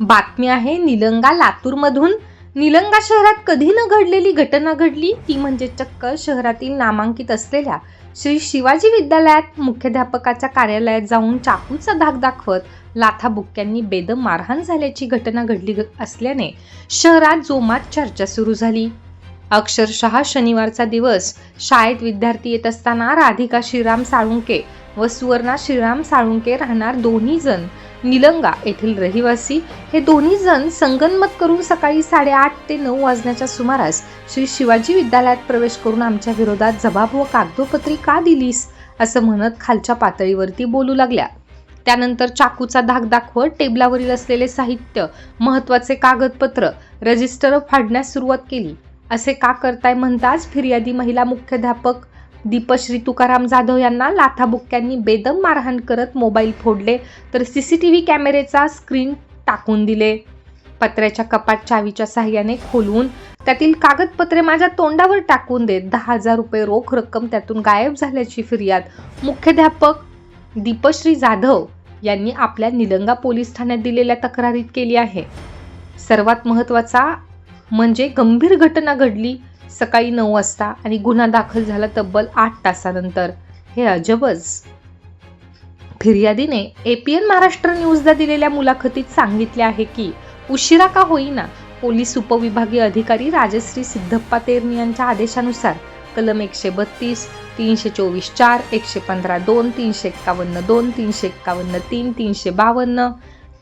बातमी आहे निलंगा लातूरमधून. निलंगा शहरात कधी न घडलेली घटना घडली? ती म्हणजे चक्क शहरातील नामांकित असलेल्या श्री शिवाजी विद्यालयात मुख्याध्यापकाच्या कार्यालयात जाऊन चाकूचा धाक दाखवत लाथाबुक्क्यांनी बेदम मारहाण झाल्याची घटना घडली असल्याने शहरात जोमात चर्चा सुरू झाली. अक्षरशः शनिवारचा दिवस. शाळेत विद्यार्थी येत असताना राधिका श्रीराम साळुंके व सुवर्णा श्रीराम साळुंके राहणार दोन्ही जण. निलंगा येथील रहिवासी हे दोन्ही जण संगनमत करून सकाळी साडेआठ ते नऊ वाजण्याच्या सुमारास श्री शिवाजी विद्यालयात प्रवेश करून आमच्या विरोधात जबाब व कागदोपत्री का दिलीस? असं म्हणत खालच्या पातळीवरती बोलू लागल्या. त्यानंतर चाकूचा धाक दाखवत टेबलावरील असलेले साहित्य महत्त्वाचे कागदपत्र रजिस्टर फाडण्यास सुरुवात केली. असे का करताय म्हणताच फिर्यादी महिला मुख्याध्यापक दीपश्री तुकाराम जाधव यांना लाथाबुक्क्यांनी बेदम मारहाण करत मोबाईल फोडले तर सी सी टी व्ही कॅमेरेचा स्क्रीन टाकून दिले. पत्र्याच्या कपाट चावीच्या साह्याने खोलवून त्यातील कागदपत्रे माझ्या तोंडावर टाकून देत दहा हजार रुपये रोख रक्कम त्यातून गायब झाल्याची फिर्याद मुख्याध्यापक दीपश्री जाधव यांनी आपल्या निलंगा पोलीस ठाण्यात दिलेल्या तक्रारीत केली आहे. सर्वात महत्त्वाचा म्हणजे गंभीर घटना घडली सकाळी नऊ वाजता आणि गुन्हा दाखल झाला तब्बल आठ तासानंतर. हे अजबच. फिर्यादीने एपीएन महाराष्ट्र न्यूजला दिलेल्या मुलाखतीत सांगितले आहे की उशिरा का होईना पोलीस उपविभागीय अधिकारी राजश्री सिद्धप्पा तेरणी यांच्या आदेशानुसार कलम एकशे बत्तीस तीनशे चोवीस चार एकशे पंधरा दोन तीनशे एक्कावन्न दोन तीनशे एक्कावन्न तीन तीनशे बावन्न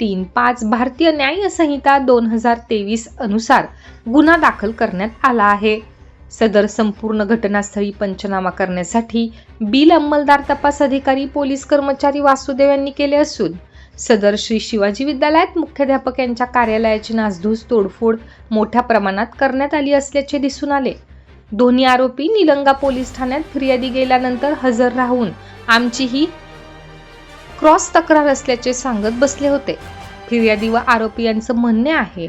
तीन पाच भारतीय न्याय संहिता दोन हजार तेवीस अनुसार गुन्हा दाखल करण्यात आला आहे. सदर संपूर्ण घटनास्थळी पंचनामा करण्यासाठी बिल अंमलदार तपास अधिकारी पोलीस कर्मचारी वासुदेव यांनी केले असून सदर श्री शिवाजी विद्यालयात मुख्याध्यापक यांच्या कार्यालयाची नासधूस तोडफोड मोठ्या प्रमाणात करण्यात आली असल्याचे दिसून आले. दोन्ही आरोपी निलंगा पोलीस ठाण्यात फिर्यादी गेल्यानंतर हजर राहून आमची ही क्रॉस तक्रार असल्याचे सांगत बसले होते. फिर्यादी व आरोपी यांचं म्हणणे आहे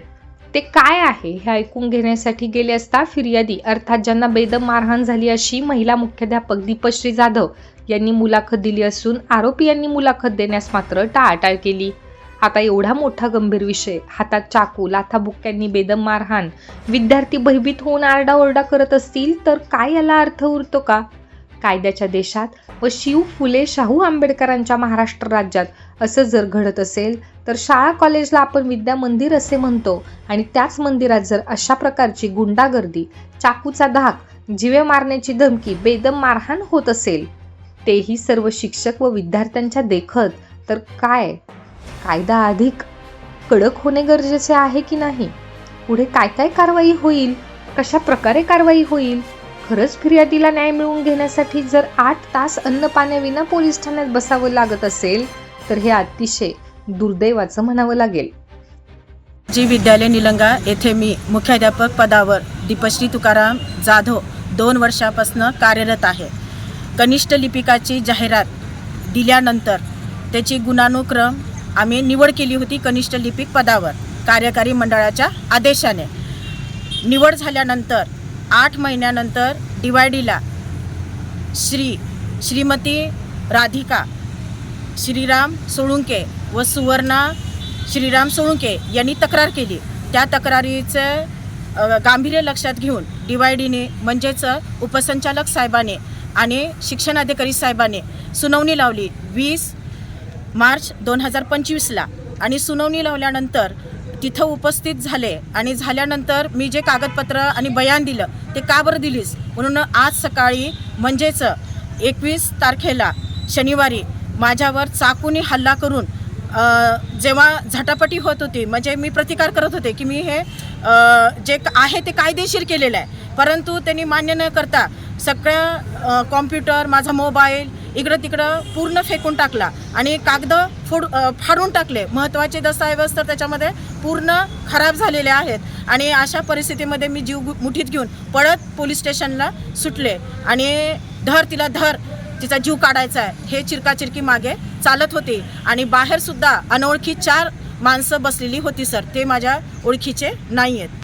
ते काय आहे हे ऐकून घेण्यासाठी गेले असता फिर्यादी अर्थात ज्यांना बेदम मारहाण झाली अशी महिला मुख्याध्यापक दीपश्री जाधव यांनी मुलाखत दिली असून आरोपी यांनी मुलाखत देण्यास मात्र टाळाटाळ केली. आता एवढा मोठा गंभीर विषय हातात चाकू लाथाबुक्क्यांनी बेदम मारहाण विद्यार्थी भयभीत होऊन आरडाओरडा करत असतील तर काय याला अर्थ उरतो का? कायद्याच्या देशात व शिव फुले शाहू आंबेडकरांच्या महाराष्ट्र राज्यात असं जर घडत असेल तर शाळा कॉलेजला आपण विद्या मंदिर असे म्हणतो आणि त्याच मंदिरात जर अशा प्रकारची गुंडागर्दी चाकूचा धाक जिवे मारण्याची धमकी बेदम मारहाण होत असेल तेही सर्व शिक्षक व विद्यार्थ्यांच्या देखत तर काय? कायदा अधिक कडक होणे गरजेचे आहे की नाही? पुढे काय काय कारवाई होईल? कशा प्रकारे कारवाई होईल? खरंच फिर्यादीला न्याय मिळवून घेण्यासाठी जर आठ तास अन्न पाण्याविना पोलीस ठाण्यात बसावं लागत असेल तर हे अतिशय दुर्दैवाचं म्हणावं लागेल. जी विद्यालय निलंगा येथे मी मुख्याध्यापक पदावर दीपश्री तुकाराम जाधव दोन वर्षापासून कार्यरत आहे. कनिष्ठ लिपिकाची जाहिरात दिल्यानंतर त्याची गुणानुक्रम आम्ही निवड केली होती कनिष्ठ लिपिक पदावर कार्यकारी मंडळाच्या आदेशाने. निवड झाल्यानंतर आठ महिन्यानंतर डीवायडीला श्री श्रीमती राधिका श्रीराम सोळुंके व सुवर्णा श्रीराम सोळुंके यांनी तक्रार केली. त्या तक्रारीचं गांभीर्य लक्षात घेऊन डी वाय डीने म्हणजेच उपसंचालक साहेबाने आणि शिक्षणाधिकारी साहेबाने सुनावणी लावली वीस मार्च दोन हजार पंचवीसला. आणि सुनावणी लावल्यानंतर तिथं उपस्थित झाले आणि झाल्यानंतर मी जे कागदपत्र आणि बयान दिलं ते का बरं दिलीस? म्हणून आज सकाळी म्हणजेच एकवीस तारखेला शनिवारी माझ्यावर चाकूने हल्ला करून जेव्हा झटापटी होत होती म्हणजे मी प्रतिकार करत होते की मी हे जे आहे ते कायदेशीर केलेलं आहे. परंतु त्यांनी मान्य न करता सगळं कॉम्प्युटर माझा मोबाईल इकडं तिकडं पूर्ण फेकून टाकला आणि कागद फोड फाडून टाकले. महत्त्वाचे दस्तऐवज तर त्याच्यामध्ये पूर्ण खराब झालेले आहेत. आणि अशा परिस्थितीमध्ये मी जीव गु- मुठीत घेऊन पळत पोलीस स्टेशनला सुटले. आणि धर तिला धर तिचा जीव काढायचा आहे. हे चिरकाचिरकी मागे चालत होते. आणि बाहेर सुद्धा अनोळखी चार माणसं बसलेली होती सर. ते माझ्या ओळखीचे नाही आहेत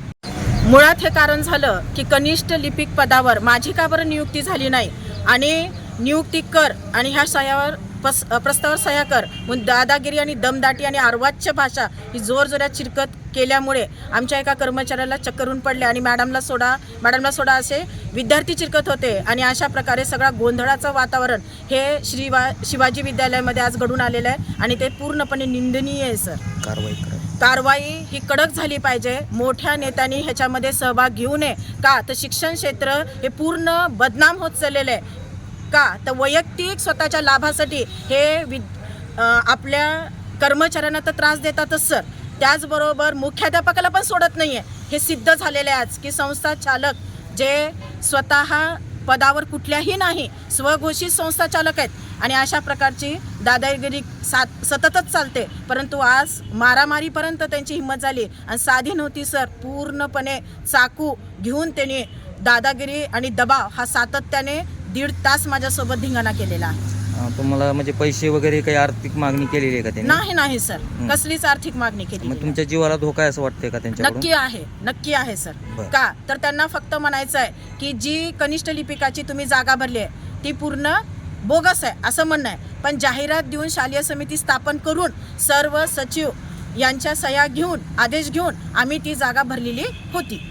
मुळात हे कारण झालं की कनिष्ठ लिपिक पदावर माझी का बरं नियुक्ती झाली नाही? आणि नियुक्ती कर आणि ह्या सयावर पस प्रस्तावावर सह्या कर. म्हणून दादागिरी आणि दमदाटी आणि अर्वाच्य भाषा ही जोरजोरात चिरकत केल्यामुळे आमच्या एका कर्मचाऱ्याला चक्करून पडले. आणि मॅडमला सोडा मॅडमला सोडा असे विद्यार्थी चिरकत होते. आणि अशा प्रकारे सगळा गोंधळाचं वातावरण हे श्रीवा शिवाजी विद्यालयामध्ये आज घडून आलेलं आहे. आणि ते पूर्णपणे निंदनीय आहे सर. कारवाई करा. कारवाई ही कडक झाली पाहिजे. मोठ्या नेत्यांनी ह्याच्यामध्ये सहभाग घेऊ नये का? तर शिक्षण क्षेत्र हे पूर्ण बदनाम होत चाललेलं आहे. का? तर वैयक्तिक स्वतःच्या लाभासाठी हे वि आपल्या कर्मचाऱ्यांना तर त्रास देतातच सर. त्याचबरोबर मुख्याध्यापकाला पण सोडत नाही आहे हे सिद्ध झालेलं आहे आज की संस्था चालक जे स्वतः पदावर कुठल्याही नाही स्वघोषित संस्था चालक आहेत. आणि अशा प्रकारची दादागिरी सात सततच चालते. परंतु आज मारामारीपर्यंत त्यांची हिंमत झाली. आणि साधी नव्हती सर. पूर्णपणे चाकू घेऊन त्यांनी दादागिरी आणि दबाव हा सातत्याने दीड तास माझ्यासोबत धिंगाणा केलेला. अं, तुम्हाला म्हणजे पैसे वगैरे काही आर्थिक मागणी केलेली आहे का त्यांनी? नाही नाही सर. कसलीच आर्थिक मागणी केली मग. तुमच्या जीवाला धोका आहे असं वाटतंय का त्यांच्याकडून? नक्की आहे नक्की आहे सर. बरं. का? तर त्यांना फक्त म्हणायचं आहे की जी कनिष्ठ लिपिकाची तुम्ही जागा भरली आहे ती पूर्ण बोगस आहे असं म्हणणं आहे. पण जाहिरात देऊन शालेय समिती स्थापन करून सर्व सचिव यांच्या सह्या घेऊन आदेश घेऊन आम्ही ती जागा भरलेली होती.